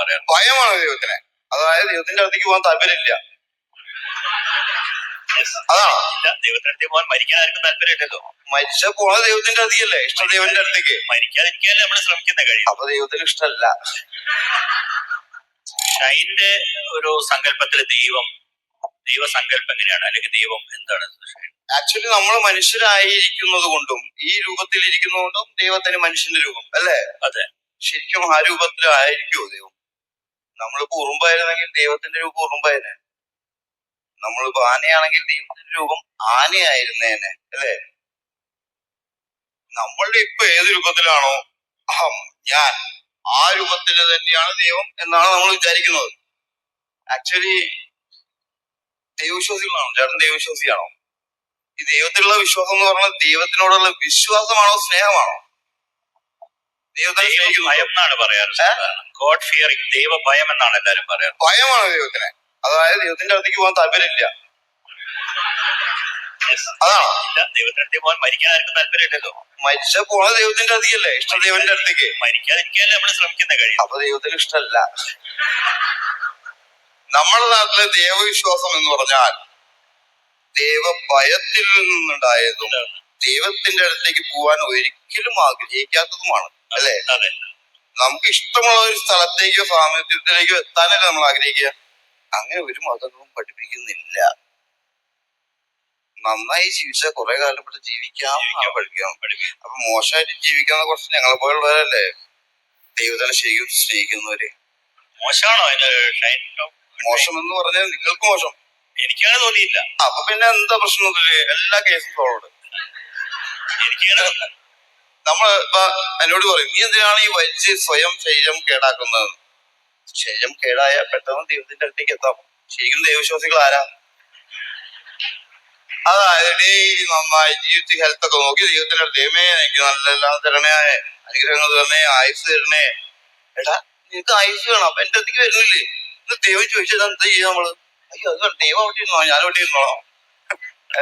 പറയാറ് ഭയമാണ് ദൈവത്തിനെ. അതായത് ദൈവത്തിന്റെ അടുത്തേക്ക് പോകാൻ താല്പര്യമില്ല. അതാണ്? ഇല്ല ദൈവത്തിന്റെ പോകാൻ മരിക്കാൻ ആർക്കും താല്പര്യമില്ലല്ലോ. മരിച്ച പോണ ദൈവത്തിന്റെ അടുത്തേക്കല്ലേ? ഇഷ്ട ദൈവന്റെ അടുത്തേക്ക്. മരിക്കാതിരിക്കാനല്ലേ നമ്മൾ ശ്രമിക്കുന്ന കഴിയും. അപ്പൊ ദൈവത്തിന് ഇഷ്ടമല്ല. ഷൈന്റെ ഒരു സങ്കല്പത്തിൽ ദൈവം ദൈവസങ്കല്പം എങ്ങനെയാണ്? അല്ലെങ്കിൽ ദൈവം എന്താണ്? ആക്ച്വലി നമ്മൾ മനുഷ്യരായിരിക്കുന്നത് കൊണ്ടും ഈ രൂപത്തിൽ ഇരിക്കുന്നതുകൊണ്ടും ദൈവത്തിന് മനുഷ്യന്റെ രൂപം അല്ലേ? അതെ. ശരിക്കും ആ രൂപത്തിലായിരിക്കുമോ ദൈവം? നമ്മളിപ്പോ ഉറുമ്പായിരുന്നെങ്കിൽ ദൈവത്തിന്റെ രൂപം ഉറുമ്പായനെ നമ്മളിപ്പോ ആനയാണെങ്കിൽ ദൈവത്തിന്റെ രൂപം ആനയായിരുന്നേനെ അല്ലേ? നമ്മളുടെ ഇപ്പൊ ഏത് രൂപത്തിലാണോ? അഹം ഞാൻ. ആ രൂപത്തിൽ തന്നെയാണ് ദൈവം എന്നാണ് നമ്മൾ വിചാരിക്കുന്നത്. ആക്ച്വലി ദൈവവിശ്വാസികളാണോ? ചേട്ടൻ ദൈവവിശ്വാസിയാണോ? ഈ ദൈവത്തിലുള്ള വിശ്വാസം എന്ന് പറഞ്ഞാൽ ദൈവത്തിനോടുള്ള വിശ്വാസമാണോ സ്നേഹമാണോ? ദൈവത്തെ ദൈവ സ്നേഹിക്കുന്നു. ഭയം എന്നാണ് പറയാറ് ഗോഡ് ഫിയറിംഗ് ദൈവ ഭയം എന്നാണ് എല്ലാരും പറയാറ്. ഭയമാണ് ദൈവത്തിനെ. അതായത് ദൈവത്തിന്റെ അടുത്തേക്ക് പോകാൻ താല്പര്യമില്ല. അതാണ്? ദൈവത്തിന്റെ അടുത്തേക്ക് പോകാൻ മരിക്കാൻ ആർക്കും താല്പര്യമില്ലല്ലോ. മരിച്ച പോണ ദൈവത്തിന്റെ അടുത്തേക്കല്ലേ? ഇഷ്ട ദൈവന്റെ അടുത്തേക്ക്. മരിക്കാതിരിക്കാനല്ലേ നമ്മൾ ശ്രമിക്കുന്ന കഴിയും അപ്പൊ ദൈവത്തിന് ഇഷ്ടമല്ല. നമ്മുടെ നാട്ടിലെ ദൈവവിശ്വാസം എന്ന് പറഞ്ഞാൽ ദൈവഭയത്തിൽ നിന്നുണ്ടായതും ദൈവത്തിന്റെ അടുത്തേക്ക് പോകാൻ ഒരിക്കലും ആഗ്രഹിക്കാത്തതുമാണ്. അല്ലേ? അതെ. നമുക്ക് ഇഷ്ടമുള്ള ഒരു സ്ഥലത്തേക്കോ സാമീപ്യത്തിലേക്കോ എത്താനല്ലേ നമ്മൾ ആഗ്രഹിക്കുക. അങ്ങനെ ഒരു മതങ്ങളും പഠിപ്പിക്കുന്നില്ല. നന്നായി ജീവിച്ച കുറെ കാലം ഇവിടെ ജീവിക്കാം. പഠിക്കാം. അപ്പൊ മോശമായിട്ട് ജീവിക്കുന്ന കുറച്ച് ഞങ്ങളെ പോലുള്ളവരല്ലേ? ദൈവത്തിനെ ശരിക്കും സ്നേഹിക്കുന്നവര്. മോശമാണോ അതിന്റെ ഷൈൻ മോശം എന്ന് പറഞ്ഞാൽ നിങ്ങൾക്ക് മോശം. എനിക്കങ്ങനെ തോന്നിയില്ല. അപ്പൊ പിന്നെ എന്താ പ്രശ്നം എല്ലാ കേസും സോൾവ് എനിക്കങ്ങനെ നമ്മൾ ഇപ്പൊ എന്നോട് പറയും നീ എന്തിനാണ് ഈ വലിച്ച് സ്വയം ശരീരം കേടാക്കുന്നത്? ശരീരം കേടായ പെട്ടെന്ന് ദൈവത്തിന്റെ അടുത്തേക്ക് എത്താം. ശരിക്കും ദൈവവിശ്വാസികൾ ആരാ? അതായത് ഡെയിലി നന്നായി ജീവിതത്തിൽ ഹെൽത്ത് ഒക്കെ നോക്കി ദൈവത്തിന്റെ ദൈവമേ എനിക്ക് നല്ല എല്ലാം തരണേ അനുഗ്രഹങ്ങൾ തരണേ ആയുസ് തരണേ. എടാ നിനക്ക് ആയുസ് വേണം അപ്പൊ എന്റെ അടുത്തേക്ക് വരുന്നില്ലേ? ഇത് ദൈവം ചോദിച്ചാൽ എന്താ ചെയ്യാ നമ്മൾ? അയ്യോ അത് ദൈവം അവിടെ ഇരുന്നോ? ഞാൻ അവിടെ ഇരുന്നോളാം.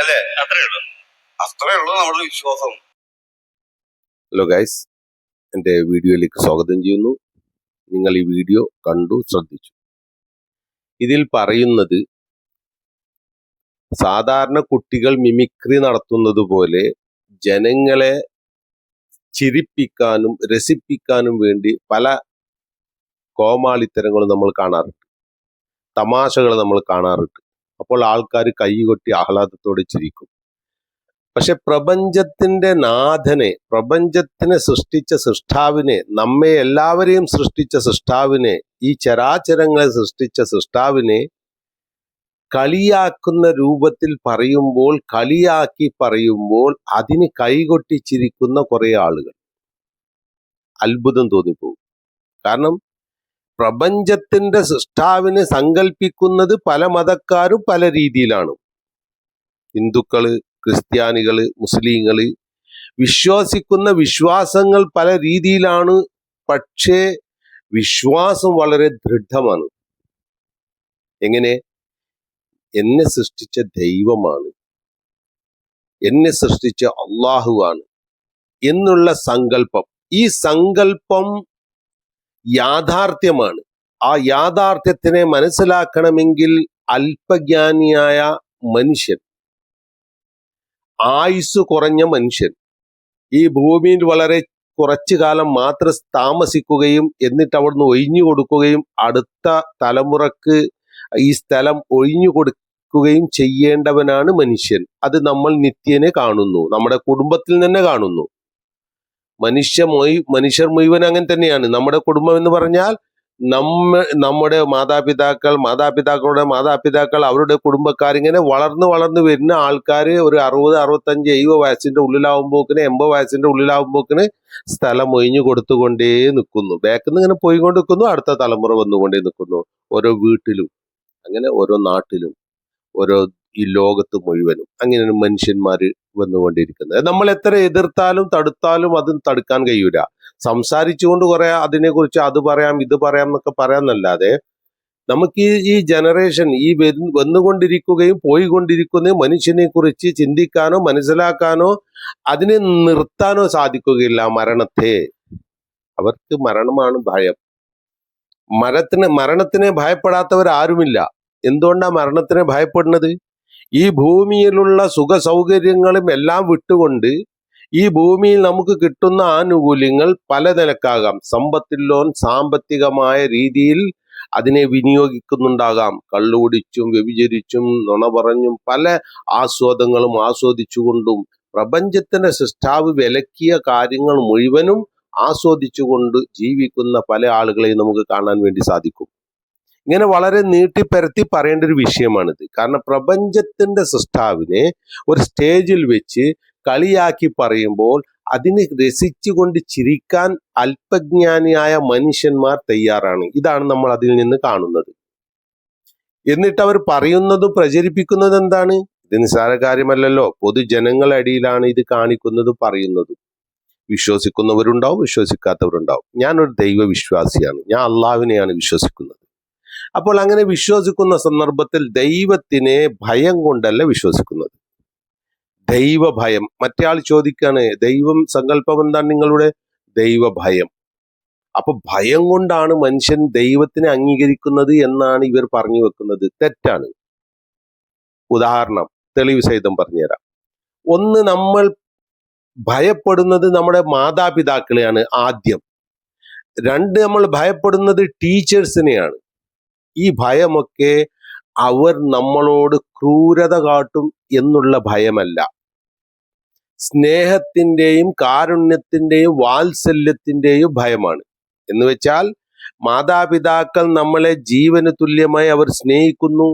അല്ലേ? അത്രേ ഉള്ളൂ. അത്രേ ഉള്ളൂ നമ്മുടെ വിശ്വാസം. ഹലോ ഗൈസ് എന്റെ വീഡിയോയിലേക്ക് സ്വാഗതം ചെയ്യുന്നു. നിങ്ങൾ ഈ വീഡിയോ കണ്ടു ശ്രദ്ധിച്ചു. ഇതിൽ പറയുന്നത് സാധാരണ കുട്ടികൾ മിമിക്രി നടത്തുന്നത് പോലെ ജനങ്ങളെ ചിരിപ്പിക്കാനും രസിപ്പിക്കാനും വേണ്ടി പല കോമാളിത്തരങ്ങളും നമ്മൾ കാണാറുണ്ട്. തമാശകൾ നമ്മൾ കാണാറുണ്ട്. അപ്പോൾ ആൾക്കാർ കൈകൊട്ടി ആഹ്ലാദത്തോടെ ചിരിക്കും. പക്ഷെ പ്രപഞ്ചത്തിന്റെ നാഥനെ പ്രപഞ്ചത്തിനെ സൃഷ്ടിച്ച സൃഷ്ടാവിനെ നമ്മെ എല്ലാവരെയും സൃഷ്ടിച്ച സൃഷ്ടാവിനെ ഈ ചരാചരങ്ങളെ സൃഷ്ടിച്ച സൃഷ്ടാവിനെ കളിയാക്കുന്ന രൂപത്തിൽ പറയുമ്പോൾ കളിയാക്കി പറയുമ്പോൾ അതിന് കൈകൊട്ടിച്ചിരിക്കുന്ന കുറേ ആളുകൾ. അത്ഭുതം തോന്നിപ്പോകും. കാരണം പ്രപഞ്ചത്തിന്റെ സൃഷ്ടാവിനെ സങ്കല്പിക്കുന്നത് പല മതക്കാരും പല രീതിയിലാണ്. ഹിന്ദുക്കൾ ക്രിസ്ത്യാനികൾ മുസ്ലിങ്ങൾ വിശ്വസിക്കുന്ന വിശ്വാസങ്ങൾ പല രീതിയിലാണ്. പക്ഷേ വിശ്വാസം വളരെ ദൃഢമാണ്. എങ്ങനെ? എന്നെ സൃഷ്ടിച്ച ദൈവമാണ്. എന്നെ സൃഷ്ടിച്ച അള്ളാഹുവാണ് എന്നുള്ള സങ്കല്പം. ഈ സങ്കല്പം യാഥാർത്ഥ്യമാണ്. ആ യാഥാർത്ഥ്യത്തിനെ മനസ്സിലാക്കണമെങ്കിൽ അല്പജ്ഞാനിയായ മനുഷ്യൻ ആയുസ് കുറഞ്ഞ മനുഷ്യൻ. ഈ ഭൂമിയിൽ വളരെ കുറച്ചു കാലം മാത്രം താമസിക്കുകയും എന്നിട്ട് അവിടുന്ന് ഒഴിഞ്ഞു കൊടുക്കുകയും അടുത്ത തലമുറയ്ക്ക് ഈ സ്ഥലം ഒഴിഞ്ഞു കൊടുക്കുകയും ചെയ്യേണ്ടവനാണ് മനുഷ്യൻ. അത് നമ്മൾ നിത്യനെ കാണുന്നു. നമ്മുടെ കുടുംബത്തിൽ തന്നെ കാണുന്നു. മനുഷ്യ മനുഷ്യർ മുഴുവൻ അങ്ങനെ തന്നെയാണ്. നമ്മുടെ കുടുംബം എന്ന് പറഞ്ഞാൽ നമ്മ നമ്മുടെ മാതാപിതാക്കൾ മാതാപിതാക്കളുടെ മാതാപിതാക്കൾ അവരുടെ കുടുംബക്കാർ ഇങ്ങനെ വളർന്ന് വളർന്ന് വരുന്ന ആൾക്കാർ ഒരു അറുപത് അറുപത്തഞ്ച് എഴുപത് വയസ്സിന്റെ ഉള്ളിലാവുമ്പോക്കിന് എൺപത് വയസ്സിന്റെ ഉള്ളിലാവുമ്പോക്കിന് സ്ഥലം ഒഴിഞ്ഞു കൊടുത്തുകൊണ്ടേ നിൽക്കുന്നു ബാക്കിൽ നിന്ന് ഇങ്ങനെ പോയിക്കൊണ്ട് നിൽക്കുന്നു അടുത്ത തലമുറ വന്നുകൊണ്ടേ നിൽക്കുന്നു ഓരോ വീട്ടിലും അങ്ങനെ ഓരോ നാട്ടിലും ഓരോ ഈ ലോകത്ത് മുഴുവനും അങ്ങനെ മനുഷ്യന്മാർ വന്നുകൊണ്ടിരിക്കുന്നത്. നമ്മൾ എത്ര എതിർത്താലും തടുത്താലും അത് തടുക്കാൻ കഴിയൂല. സംസാരിച്ചുകൊണ്ട് കുറെ അതിനെക്കുറിച്ച് അത് പറയാം ഇത് പറയാം എന്നൊക്കെ പറയാമെന്നല്ലാതെ നമുക്ക് ഈ ജനറേഷൻ ഈ വന്നുകൊണ്ടിരിക്കുകയും പോയിക്കൊണ്ടിരിക്കുന്ന മനുഷ്യനെ കുറിച്ച് ചിന്തിക്കാനോ മനസ്സിലാക്കാനോ അതിനെ നിർത്താനോ സാധിക്കുകയില്ല മരണത്തെ. അവർക്ക് മരണമാണ് ഭയം. മരത്തിന് മരണത്തിനെ ഭയപ്പെടാത്തവർ ആരുമില്ല. എന്തുകൊണ്ടാ മരണത്തിനെ ഭയപ്പെടുന്നത്? ഈ ഭൂമിയിലുള്ള സുഖ സൗകര്യങ്ങളും എല്ലാം വിട്ടുകൊണ്ട് ഈ ഭൂമിയിൽ നമുക്ക് കിട്ടുന്ന ആനുകൂല്യങ്ങൾ പല നിലക്കാകാം. സമ്പത്തിലോൻ സാമ്പത്തികമായ രീതിയിൽ അതിനെ വിനിയോഗിക്കുന്നുണ്ടാകാം. കള്ളുകുടിച്ചും വ്യഭിചരിച്ചും നുണ പറഞ്ഞും പല ആസ്വാദങ്ങളും ആസ്വദിച്ചുകൊണ്ടും പ്രപഞ്ചത്തിന്റെ സൃഷ്ടാവ് വിലക്കിയ കാര്യങ്ങൾ മുഴുവനും ആസ്വദിച്ചുകൊണ്ട് ജീവിക്കുന്ന പല ആളുകളെയും നമുക്ക് കാണാൻ വേണ്ടി സാധിക്കും. ഇങ്ങനെ വളരെ നീട്ടിപ്പരത്തി പറയേണ്ട ഒരു വിഷയമാണിത്. കാരണം പ്രപഞ്ചത്തിന്റെ സൃഷ്ടാവിനെ ഒരു സ്റ്റേജിൽ വെച്ച് കളിയാക്കി പറയുമ്പോൾ അതിനെ രസിച്ചുകൊണ്ട് ചിരിക്കാൻ അല്പജ്ഞാനിയായ മനുഷ്യന്മാർ തയ്യാറാണ്. ഇതാണ് നമ്മൾ അതിൽ നിന്ന് കാണുന്നത്. എന്നിട്ട് അവർ പറയുന്നതും പ്രചരിപ്പിക്കുന്നത് എന്താണ്? ഇത് നിസ്സാര കാര്യമല്ലല്ലോ. പൊതുജനങ്ങളുടെ അടിയിലാണ് ഇത് കാണിക്കുന്നതും പറയുന്നതും. വിശ്വസിക്കുന്നവരുണ്ടാവും വിശ്വസിക്കാത്തവരുണ്ടാവും. ഞാനൊരു ദൈവവിശ്വാസിയാണ്. ഞാൻ അള്ളാവിനെയാണ് വിശ്വസിക്കുന്നത്. അപ്പോൾ അങ്ങനെ വിശ്വസിക്കുന്ന സന്ദർഭത്തിൽ ദൈവത്തിനെ ഭയം കൊണ്ടല്ല വിശ്വസിക്കുന്നത്. ദൈവഭയം. മറ്റേ ചോദിക്കാണ് ദൈവം സങ്കല്പം എന്താണ് നിങ്ങളുടെ? ദൈവഭയം. അപ്പൊ ഭയം കൊണ്ടാണ് മനുഷ്യൻ ദൈവത്തിനെ അംഗീകരിക്കുന്നത് എന്നാണ് ഇവർ പറഞ്ഞു വെക്കുന്നത്. തെറ്റാണ്. ഉദാഹരണം തെളിവ് സഹിതം പറഞ്ഞുതരാം. ഒന്ന് നമ്മൾ ഭയപ്പെടുന്നത് നമ്മുടെ മാതാപിതാക്കളെയാണ് ആദ്യം. രണ്ട് നമ്മൾ ഭയപ്പെടുന്നത് ടീച്ചേഴ്സിനെയാണ്. ഈ ഭയമൊക്കെ അവർ നമ്മളോട് ക്രൂരത കാട്ടും എന്നുള്ള ഭയമല്ല. സ്നേഹത്തിന്റെയും കാരുണ്യത്തിന്റെയും വാത്സല്യത്തിന്റെയും ഭയമാണ്. എന്ന് വെച്ചാൽ മാതാപിതാക്കൾ നമ്മളെ ജീവന് തുല്യമായി അവർ സ്നേഹിക്കുന്നു.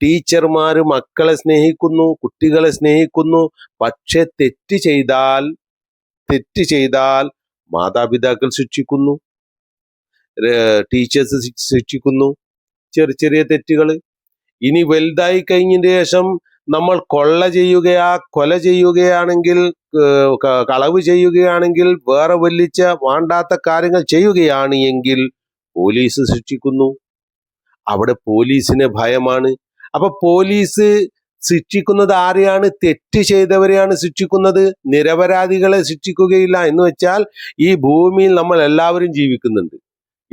ടീച്ചർമാർ മക്കളെ സ്നേഹിക്കുന്നു കുട്ടികളെ സ്നേഹിക്കുന്നു. പക്ഷെ തെറ്റ് ചെയ്താൽ തെറ്റ് ചെയ്താൽ മാതാപിതാക്കൾ ശിക്ഷിക്കുന്നു. ടീച്ചേഴ്സ് ശിക്ഷിക്കുന്നു. ചെറിയ ചെറിയ തെറ്റുകൾ ഇനി വലുതായി കഴിഞ്ഞതിന് ശേഷം നമ്മൾ കൊള്ള ചെയ്യുകയാ കൊല ചെയ്യുകയാണെങ്കിൽ കളവ് ചെയ്യുകയാണെങ്കിൽ വേറെ വല്ലിച്ച വാണ്ടാത്ത കാര്യങ്ങൾ ചെയ്യുകയാണ് എങ്കിൽ പോലീസ് ശിക്ഷിക്കുന്നു. അവിടെ പോലീസിന് ഭയമാണ്. അപ്പൊ പോലീസ് ശിക്ഷിക്കുന്നത് ആരെയാണ്? തെറ്റ് ചെയ്തവരെയാണ് ശിക്ഷിക്കുന്നത്. നിരപരാധികളെ ശിക്ഷിക്കുകയില്ല എന്ന് വെച്ചാൽ ഈ ഭൂമിയിൽ നമ്മൾ എല്ലാവരും ജീവിക്കുന്നുണ്ട്.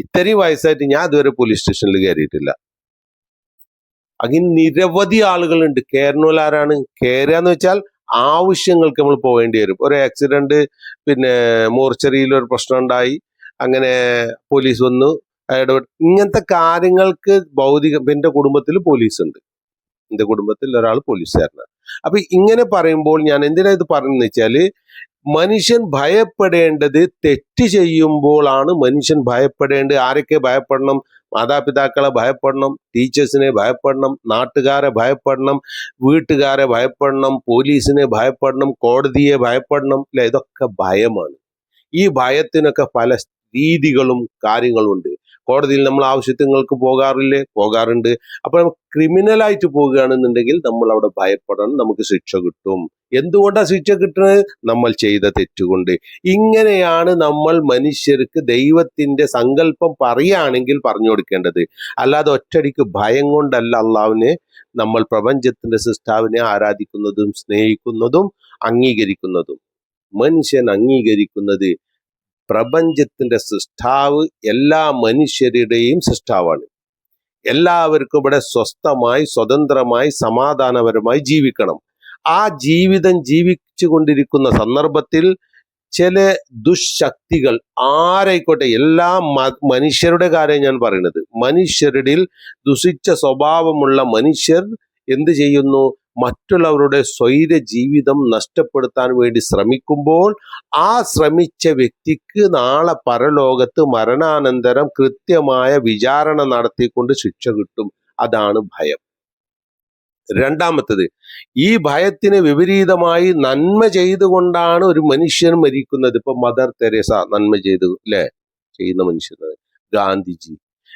ഇത്രയും വയസ്സായിട്ട് ഞാൻ ഇതുവരെ പോലീസ് സ്റ്റേഷനിൽ കയറിയിട്ടില്ല. അങ്ങനെ നിരവധി ആളുകളുണ്ട്. കയറുന്നോൽ ആരാണ്? കയറുക എന്ന് വെച്ചാൽ ആവശ്യങ്ങൾക്ക് നമ്മൾ പോവേണ്ടി വരും. ഒരു ആക്സിഡന്റ് പിന്നെ മോർച്ചറിയിൽ ഒരു പ്രശ്നം ഉണ്ടായി. അങ്ങനെ പോലീസ് വന്നു. ഇടപെട്ട് ഇങ്ങനത്തെ കാര്യങ്ങൾക്ക് ഭൗതിക എന്റെ കുടുംബത്തിൽ പോലീസ് ഉണ്ട്. എന്റെ കുടുംബത്തിൽ ഒരാൾ പോലീസുകാരനാണ് അപ്പൊ ഇങ്ങനെ പറയുമ്പോൾ ഞാൻ എന്തിനാ ഇത് പറയുന്നത് വെച്ചാൽ മനുഷ്യൻ ഭയപ്പെടേണ്ടത് തെറ്റ് ചെയ്യുമ്പോഴാണ് മനുഷ്യൻ ഭയപ്പെടേണ്ടത്. ആരൊക്കെ ഭയപ്പെടണം? മാതാപിതാക്കളെ ഭയപ്പെടണം ടീച്ചേഴ്സിനെ ഭയപ്പെടണം നാട്ടുകാരെ ഭയപ്പെടണം വീട്ടുകാരെ ഭയപ്പെടണം പോലീസിനെ ഭയപ്പെടണം കോടതിയെ ഭയപ്പെടണം അല്ലെ ഇതൊക്കെ ഭയമാണ്. ഈ ഭയത്തിനൊക്കെ പല രീതികളും കാര്യങ്ങളും ഉണ്ട് കോടതിയിൽ നമ്മൾ ആവശ്യങ്ങൾക്ക് പോകാറില്ലേ? പോകാറുണ്ട്. അപ്പൊ ക്രിമിനലായിട്ട് പോവുകയാണെന്നുണ്ടെങ്കിൽ നമ്മൾ അവിടെ ഭയപ്പെടണം. നമുക്ക് ശിക്ഷ കിട്ടും. എന്തുകൊണ്ടാണ് ശിക്ഷ കിട്ടുന്നത്? നമ്മൾ ചെയ്ത തെറ്റുകൊണ്ട്. ഇങ്ങനെയാണ് നമ്മൾ മനുഷ്യർക്ക് ദൈവത്തിന്റെ സങ്കല്പം പറയുകയാണെങ്കിൽ പറഞ്ഞു കൊടുക്കേണ്ടത്. അല്ലാതെ ഒറ്റടിക്ക് ഭയം കൊണ്ടല്ല അള്ളാവിനെ നമ്മൾ പ്രപഞ്ചത്തിന്റെ സൃഷ്ടാവിനെ ആരാധിക്കുന്നതും സ്നേഹിക്കുന്നതും അംഗീകരിക്കുന്നതും. മനുഷ്യൻ അംഗീകരിക്കുന്നത് പ്രപഞ്ചത്തിന്റെ സൃഷ്ടാവ് എല്ലാ മനുഷ്യരുടെയും സൃഷ്ടാവാണ്. എല്ലാവർക്കും ഇവിടെ സ്വസ്ഥമായി സ്വതന്ത്രമായി സമാധാനപരമായി ജീവിക്കണം. ആ ജീവിതം ജീവിച്ചു കൊണ്ടിരിക്കുന്ന സന്ദർഭത്തിൽ ചില ദുശക്തികൾ ആരായിക്കോട്ടെ എല്ലാ മനുഷ്യരുടെ കാര്യം ഞാൻ പറയുന്നത്. മനുഷ്യരുടെ ദുഷിച്ച സ്വഭാവമുള്ള മനുഷ്യർ എന്ത് ചെയ്യുന്നു? മറ്റുള്ളവരുടെ സ്വൈര ജീവിതം നഷ്ടപ്പെടുത്താൻ വേണ്ടി ശ്രമിക്കുമ്പോൾ ആ ശ്രമിച്ച വ്യക്തിക്ക് നാളെ പരലോകത്ത് മരണാനന്തരം കൃത്യമായ വിചാരണ നടത്തിക്കൊണ്ട് ശിക്ഷ കിട്ടും. അതാണ് ഭയം. രണ്ടാമത്തത് ഈ ഭയത്തിന് വിപരീതമായി നന്മ ചെയ്തുകൊണ്ടാണ് ഒരു മനുഷ്യൻ മരിക്കുന്നത്. ഇപ്പൊ മദർ തെരേസ നന്മ ചെയ്തു അല്ലെ? ചെയ്യുന്ന മനുഷ്യർ ഗാന്ധിജി.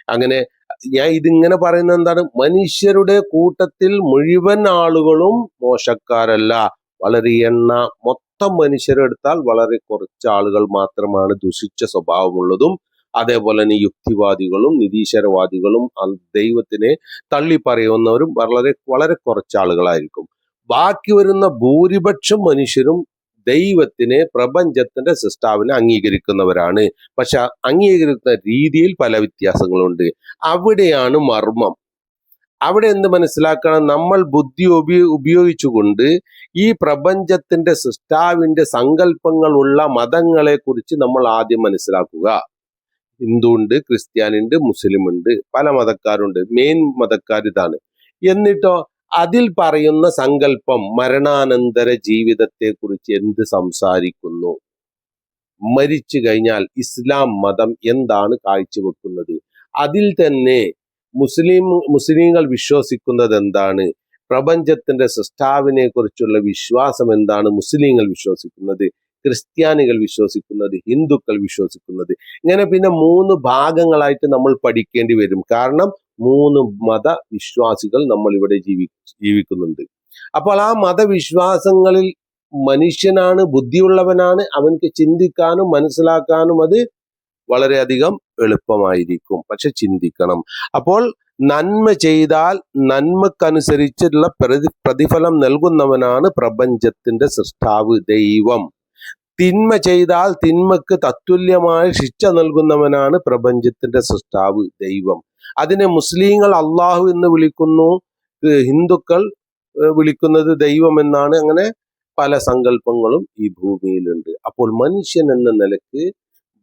അങ്ങനെ ഞാൻ ഇതിങ്ങനെ പറയുന്നത് എന്താണ്? മനുഷ്യരുടെ കൂട്ടത്തിൽ മുഴുവൻ ആളുകളും മോശക്കാരല്ല. വളരെ എണ്ണ മൊത്തം മനുഷ്യരെടുത്താൽ വളരെ കുറച്ച് ആളുകൾ മാത്രമാണ് ദുഷിച്ച സ്വഭാവമുള്ളതും അതേപോലെ തന്നെ യുക്തിവാദികളും നിരീശ്വരവാദികളും ദൈവത്തിനെ തള്ളി പറയുന്നവരും വളരെ വളരെ കുറച്ച് ആളുകളായിരിക്കും. ബാക്കി വരുന്ന ഭൂരിപക്ഷം മനുഷ്യരും ദൈവത്തിനെ പ്രപഞ്ചത്തിന്റെ സൃഷ്ടാവിനെ അംഗീകരിക്കുന്നവരാണ്. പക്ഷെ അംഗീകരിക്കുന്ന രീതിയിൽ പല വ്യത്യാസങ്ങളുണ്ട്. അവിടെയാണ് മർമ്മം. അവിടെ എന്ത് മനസ്സിലാക്കണം? നമ്മൾ ബുദ്ധി ഉപയോ ഉപയോഗിച്ചുകൊണ്ട് ഈ പ്രപഞ്ചത്തിന്റെ സൃഷ്ടാവിന്റെ സങ്കല്പങ്ങളുള്ള മതങ്ങളെ കുറിച്ച് നമ്മൾ ആദ്യം മനസ്സിലാക്കുക. ഹിന്ദു ഉണ്ട് ക്രിസ്ത്യാനി ഉണ്ട് മുസ്ലിം ഉണ്ട് പല മതക്കാരുണ്ട്. മെയിൻ മതക്കാർ ഇതാണ് എന്നിട്ടോ അതിൽ പറയുന്ന സങ്കല്പം മരണാനന്തര ജീവിതത്തെ കുറിച്ച് എന്ത് സംസാരിക്കുന്നു? മരിച്ചു കഴിഞ്ഞാൽ ഇസ്ലാം മതം എന്താണ് കാഴ്ചവെക്കുന്നത്? അതിൽ തന്നെ മുസ്ലിം മുസ്ലിങ്ങൾ വിശ്വസിക്കുന്നത് എന്താണ്? പ്രപഞ്ചത്തിന്റെ സൃഷ്ടാവിനെ കുറിച്ചുള്ള വിശ്വാസം എന്താണ്? മുസ്ലിങ്ങൾ വിശ്വസിക്കുന്നത് ക്രിസ്ത്യാനികൾ വിശ്വസിക്കുന്നത് ഹിന്ദുക്കൾ വിശ്വസിക്കുന്നത്. ഇങ്ങനെ പിന്നെ മൂന്ന് ഭാഗങ്ങളായിട്ട് നമ്മൾ പഠിക്കേണ്ടി വരും. കാരണം മൂന്ന് മതവിശ്വാസികൾ നമ്മൾ ഇവിടെ ജീവി ജീവിക്കുന്നുണ്ട്. അപ്പോൾ ആ മതവിശ്വാസങ്ങളിൽ മനുഷ്യനാണ് ബുദ്ധിയുള്ളവനാണ് അവൻക്ക് ചിന്തിക്കാനും മനസ്സിലാക്കാനും അത് വളരെയധികം എളുപ്പമായിരിക്കും. പക്ഷെ ചിന്തിക്കണം. അപ്പോൾ നന്മ ചെയ്താൽ നന്മക്കനുസരിച്ചുള്ള പ്രതി പ്രതിഫലം നൽകുന്നവനാണ് പ്രപഞ്ചത്തിന്റെ സൃഷ്ടാവ് ദൈവം. തിന്മ ചെയ്താൽ തിന്മക്ക് തത്തുല്യമായ ശിക്ഷ നൽകുന്നവനാണ് പ്രപഞ്ചത്തിന്റെ സൃഷ്ടാവ് ദൈവം. അതിനെ മുസ്ലിങ്ങൾ അള്ളാഹു എന്ന് വിളിക്കുന്നു. ഹിന്ദുക്കൾ വിളിക്കുന്നത് ദൈവം എന്നാണ്. അങ്ങനെ പല സങ്കല്പങ്ങളും ഈ ഭൂമിയിലുണ്ട്. അപ്പോൾ മനുഷ്യൻ എന്ന നിലയ്ക്ക്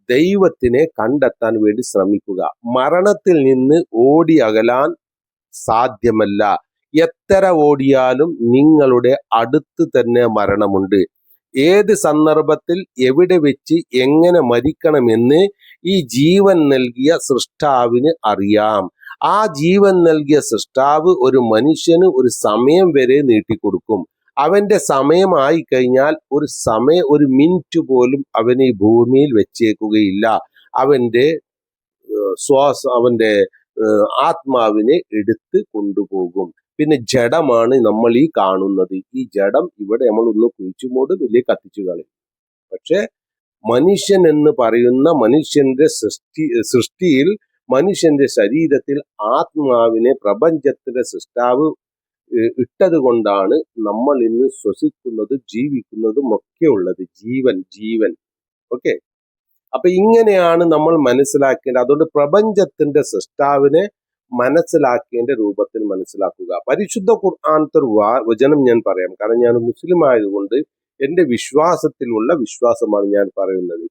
ദൈവത്തിനെ കണ്ടെത്താൻ വേണ്ടി ശ്രമിക്കുക. മരണത്തിൽ നിന്ന് ഓടി അകലാൻ സാധ്യമല്ല. എത്ര ഓടിയാലും നിങ്ങളുടെ അടുത്ത് തന്നെ മരണമുണ്ട്. ഏത് സന്ദർഭത്തിൽ എവിടെ വെച്ച് എങ്ങനെ മരിക്കണമെന്ന് ഈ ജീവൻ നൽകിയ സൃഷ്ടാവിന് അറിയാം. ആ ജീവൻ നൽകിയ സൃഷ്ടാവ് ഒരു മനുഷ്യന് ഒരു സമയം വരെ നീട്ടിക്കൊടുക്കും. അവന്റെ സമയമായി കഴിഞ്ഞാൽ ഒരു സമയ ഒരു മിനിറ്റ് പോലും അവൻ ഈ ഭൂമിയിൽ വെച്ചേക്കുകയില്ല. അവന്റെ ശ്വാസം അവന്റെ ആത്മാവിനെ എടുത്ത് കൊണ്ടുപോകും. പിന്നെ ജഡമാണ് നമ്മൾ ഈ കാണുന്നത്. ഈ ജഡം ഇവിടെ നമ്മൾ ഒന്ന് കുഴിച്ചുമോട് വലിയ കത്തിച്ചു കളയും. പക്ഷെ മനുഷ്യൻ എന്ന് പറയുന്ന മനുഷ്യന്റെ സൃഷ്ടി സൃഷ്ടിയിൽ മനുഷ്യന്റെ ശരീരത്തിൽ ആത്മാവിനെ പ്രപഞ്ചത്തിന്റെ സൃഷ്ടാവ് ഇട്ടത് കൊണ്ടാണ് നമ്മൾ ഇന്ന് ശ്വസിക്കുന്നതും ജീവിക്കുന്നതും ഒക്കെ ഉള്ളത്. ജീവൻ ജീവൻ. ഓക്കെ? അപ്പൊ ഇങ്ങനെയാണ് നമ്മൾ മനസ്സിലാക്കേണ്ടത്. അതുകൊണ്ട് പ്രപഞ്ചത്തിന്റെ സൃഷ്ടാവിനെ മനസ്സിലാക്കേണ്ട രൂപത്തിൽ മനസ്സിലാക്കുക. പരിശുദ്ധ ഖുർആാനത്തെ ഒരു വചനം ഞാൻ പറയാം. കാരണം ഞാൻ മുസ്ലിം ആയതുകൊണ്ട് എന്റെ വിശ്വാസത്തിലുള്ള വിശ്വാസമാണ് ഞാൻ പറയുന്നത്.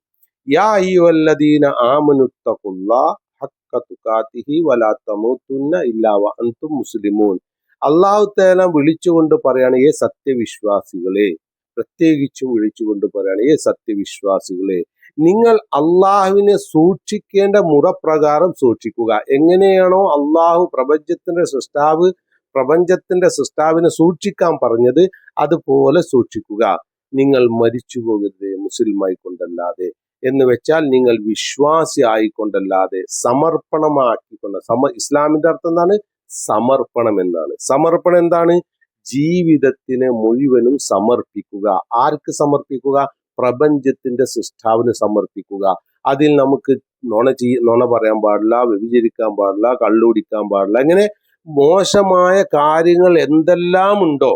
അള്ളാഹു തേല വിളിച്ചുകൊണ്ട് പറയാണ് ഏ സത്യവിശ്വാസികളെ പ്രത്യേകിച്ചും വിളിച്ചുകൊണ്ട് പറയാണ് ഏ സത്യവിശ്വാസികളെ നിങ്ങൾ അള്ളാഹുവിനെ സൂക്ഷിക്കേണ്ട മുറപ്രകാരം സൂക്ഷിക്കുക. എങ്ങനെയാണോ അള്ളാഹു പ്രപഞ്ചത്തിന്റെ സൃഷ്ടാവ് പ്രപഞ്ചത്തിന്റെ സൃഷ്ടാവിനെ സൂക്ഷിക്കാൻ പറഞ്ഞത് അതുപോലെ സൂക്ഷിക്കുക. നിങ്ങൾ മരിച്ചു പോകരുത് മുസ്ലിമായി കൊണ്ടല്ലാതെ എന്ന് വെച്ചാൽ നിങ്ങൾ വിശ്വാസി ആയിക്കൊണ്ടല്ലാതെ സമർപ്പണമാക്കിക്കൊണ്ട് സമ ഇസ്ലാമിന്റെ അർത്ഥം എന്താണ്? സമർപ്പണം എന്നാണ്. സമർപ്പണം എന്താണ്? ജീവിതത്തിനെ മുഴുവനും സമർപ്പിക്കുക. ആർക്ക് സമർപ്പിക്കുക? പ്രപഞ്ചത്തിന്റെ സൃഷ്ടാവിന് സമർപ്പിക്കുക. അതിൽ നമുക്ക് നുണ ചെയ്യ നുണ പറയാൻ പാടില്ല വ്യഭിചരിക്കാൻ പാടില്ല കള്ളുടിക്കാൻ പാടില്ല. അങ്ങനെ മോശമായ കാര്യങ്ങൾ എന്തെല്ലാം ഉണ്ടോ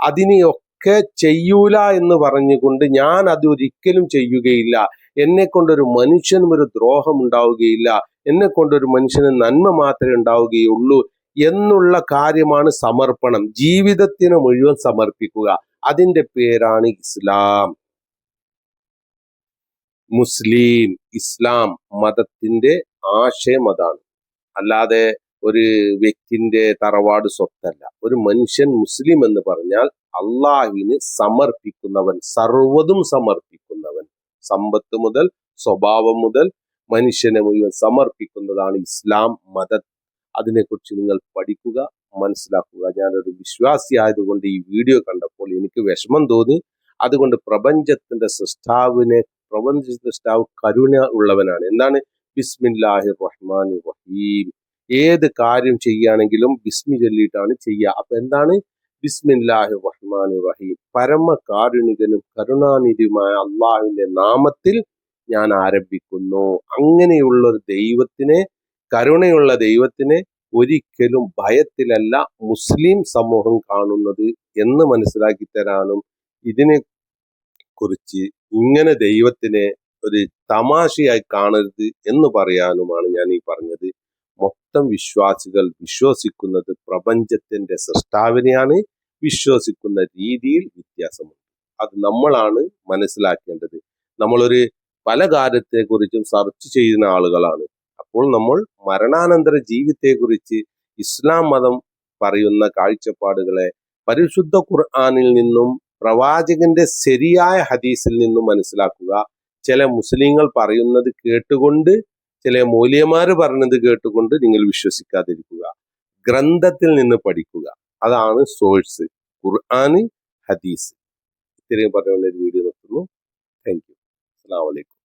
അതിനെയൊക്കെ ചെയ്യൂല എന്ന് പറഞ്ഞുകൊണ്ട് ഞാൻ അത് ഒരിക്കലും ചെയ്യുകയില്ല. എന്നെ കൊണ്ടൊരു മനുഷ്യനും ഒരു ദ്രോഹം ഉണ്ടാവുകയില്ല. എന്നെ കൊണ്ടൊരു മനുഷ്യന് നന്മ മാത്രമേ ഉണ്ടാവുകയുള്ളൂ എന്നുള്ള കാര്യമാണ് സമർപ്പണം. ജീവിതത്തിന് മുഴുവൻ സമർപ്പിക്കുക. അതിന്റെ പേരാണ് ഇസ്ലാം. മുസ്ലിം ഇസ്ലാം മതത്തിന്റെ ആശയം അതാണ്. അല്ലാതെ ഒരു വ്യക്തിന്റെ തറവാട് സ്വത്തല്ല. ഒരു മനുഷ്യൻ മുസ്ലിം എന്ന് പറഞ്ഞാൽ അള്ളാഹുവിന് സമർപ്പിക്കുന്നവൻ സർവതും സമർപ്പിക്കുന്നവൻ. സമ്പത്ത് മുതൽ സ്വഭാവം മുതൽ മനുഷ്യനെ മുഴുവൻ സമർപ്പിക്കുന്നതാണ് ഇസ്ലാം മത. അതിനെക്കുറിച്ച് നിങ്ങൾ പഠിക്കുക മനസ്സിലാക്കുക. ഞാനൊരു വിശ്വാസി ആയതുകൊണ്ട് ഈ വീഡിയോ കണ്ടപ്പോൾ എനിക്ക് വിഷമം തോന്നി. അതുകൊണ്ട് പ്രപഞ്ചത്തിന്റെ സൃഷ്ടാവിനെ പ്രപഞ്ച സൃഷ്ടാവ് കരുണ ഉള്ളവനാണ്. എന്താണ്? ബിസ്മില്ലാഹി റഹ്മാൻ റഹീം ഏത് കാര്യം ചെയ്യുകയാണെങ്കിലും ബിസ്മി ചൊല്ലിയിട്ടാണ് ചെയ്യുക. അപ്പൊ എന്താണ്? ബിസ്മില്ലാഹി റഹ്മാൻ റഹീം പരമ കാരുണികനും കരുണാനിധിയുമായ അള്ളാഹുവിന്റെ നാമത്തിൽ ഞാൻ ആരംഭിക്കുന്നു. അങ്ങനെയുള്ള ഒരു ദൈവത്തിനെ കരുണയുള്ള ദൈവത്തിനെ ഒരിക്കലും ഭയത്തിലല്ല മുസ്ലിം സമൂഹം കാണുന്നത് എന്ന് മനസ്സിലാക്കി തരാനും ഇതിനെ കുറിച്ച് ഇങ്ങനെ ദൈവത്തിനെ ഒരു തമാശയായി കാണരുത് എന്ന് പറയാനുമാണ് ഞാൻ ഈ പറഞ്ഞത്. മൊത്തം വിശ്വാസികൾ വിശ്വസിക്കുന്നത് പ്രപഞ്ചത്തിന്റെ സൃഷ്ടാവിനെയാണ്. വിശ്വസിക്കുന്ന രീതിയിൽ വ്യത്യാസമുണ്ട്. അത് നമ്മളാണ് മനസ്സിലാക്കേണ്ടത്. നമ്മളൊരു പല കാര്യത്തെക്കുറിച്ചും സെർച്ച് ചെയ്യുന്ന ആളുകളാണ്. അപ്പോൾ നമ്മൾ മരണാനന്തര ജീവിതത്തെക്കുറിച്ച് ഇസ്ലാം മതം പറയുന്ന കാഴ്ചപ്പാടുകളെ പരിശുദ്ധ ഖുർആാനിൽ നിന്നും പ്രവാചകന്റെ ശരിയായ ഹദീസിൽ നിന്നും മനസ്സിലാക്കുക. ചില മുസ്ലിങ്ങൾ പറയുന്നത് കേട്ടുകൊണ്ട് ചില മൂല്യമാർ പറഞ്ഞത് കേട്ടുകൊണ്ട് നിങ്ങൾ വിശ്വസിക്കാതിരിക്കുക. ഗ്രന്ഥത്തിൽ നിന്ന് പഠിക്കുക. അതാണ് സോഴ്സ് ഖുർആൻ ഹദീസ്. ഇത്രയും പറഞ്ഞുകൊണ്ട് ഒരു വീഡിയോ നിർത്തുന്നു. താങ്ക് യു അസ്സാം വലൈക്കും